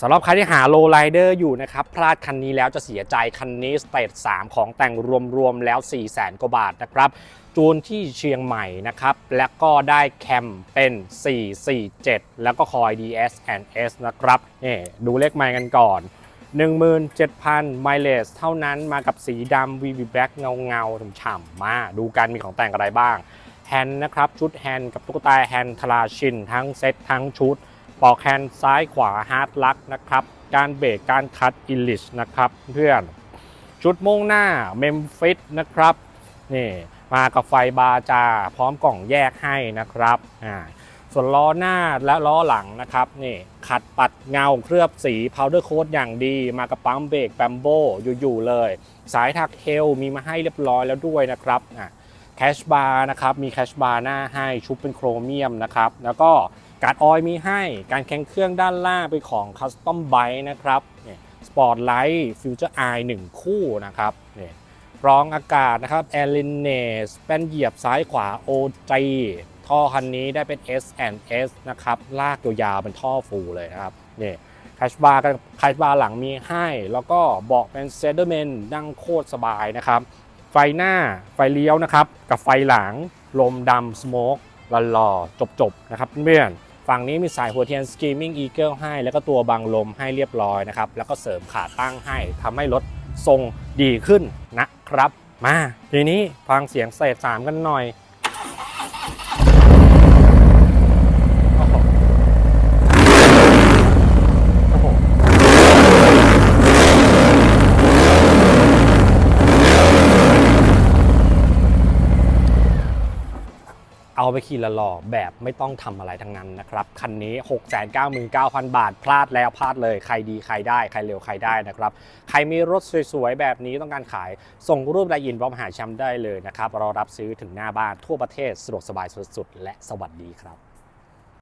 สำหรับใครที่หาโลไ r เดอร์อยู่นะครับ พลาดคันนี้แล้วจะเสียใจคันนี้สเตท3ของแต่งรวมๆแล้ว 4 0 0 0 0 0กว่าบาทนะครับ จูนที่เชียงใหม่นะครับ และก็ได้แคมเป็น 447 แล้วก็คอย DS&S นะครับนี่ดูเลขไมล์กันก่อน 17,000 ไมล์เลสเท่านั้นมากับสีดำ VV Black เงาเงาๆฉ่ำๆมาดูกันมีของแต่งอะไรบ้างแฮนด์นะครับชุดแฮนด์กับตุ๊กตาแฮนด์ทราชิน ทั้งเซตทั้งชุด ปอกแฮนด์ซ้ายขวาฮาร์ดลักนะครับ การเบรกการคัดอิลลิชนะครับเพื่อน ชุดมุ่งหน้าเมมฟิสนะครับนี่มากับไฟบาจาพร้อมกล่องแยกให้นะครับอ่าส่วนล้อหน้าและล้อหลังนะครับนี่ขัดปัดเงาเคลือบสีพาวเดอร์โค้ดอย่างดี มากับปั๊มเบรกแบมโบอยู่ๆเลย สายถักเทลมีมาให้เรียบร้อยแล้วด้วยนะครับอะแคชบาร์นะครับมีแคชบาร์หน้าให้ชุบเป็นโครเมียมนะครับแล้วก็ การ์ดออยมีให้ การแข่งเครื่องด้านล่างเป็นของคัสตอมไบนะครับสปอร์ตไลท์ฟิวเจอร์ไอหนึ่งคู่นะครับนี่รองอากาศนะครับแอลินเนสแป้นเหยียบซ้ายขวา OG ท่อคันนี้ได้เป็น S&S นะครับ ลากยาวๆเป็นท่อฟูเลยนะครับนี่แคชบาร์กับแคชบาร์หลังมีให้ แล้วก็บอกเป็นเซเดอร์เมนนั่งโคตรสบายนะครับ ไฟหน้าไฟเลี้ยวนะครับ กับไฟหลัง ลมดำสโมกหล่อๆจบๆ นะครับเพื่อนๆ ฝั่งนี้มีสายหัวเทียน Screaming Eagle ให้ แล้วก็ตัวบังลมให้เรียบร้อยนะครับ แล้วก็เสริมขาตั้งให้ทำให้รถทรงดีขึ้นนะครับ มา ทีนี้ฟังเสียงเศษสามกันหน่อยโอ้โหโอ้โห เอาไปขี่ละหล่อแบบไม่ต้องทำอะไรทั้งนั้นนะครับ คันนี้ 699,000 บาท พลาดแล้วพลาดเลย ใครดีใครได้ ใครเร็วใครได้นะครับ ใครมีรถสวยๆ แบบนี้ต้องการขาย ส่งรูปรายอินพร้อมหาแชมป์ได้เลยนะครับรอรับซื้อถึงหน้าบ้านทั่วประเทศสะดวกสบายสุดๆ และสวัสดีครับ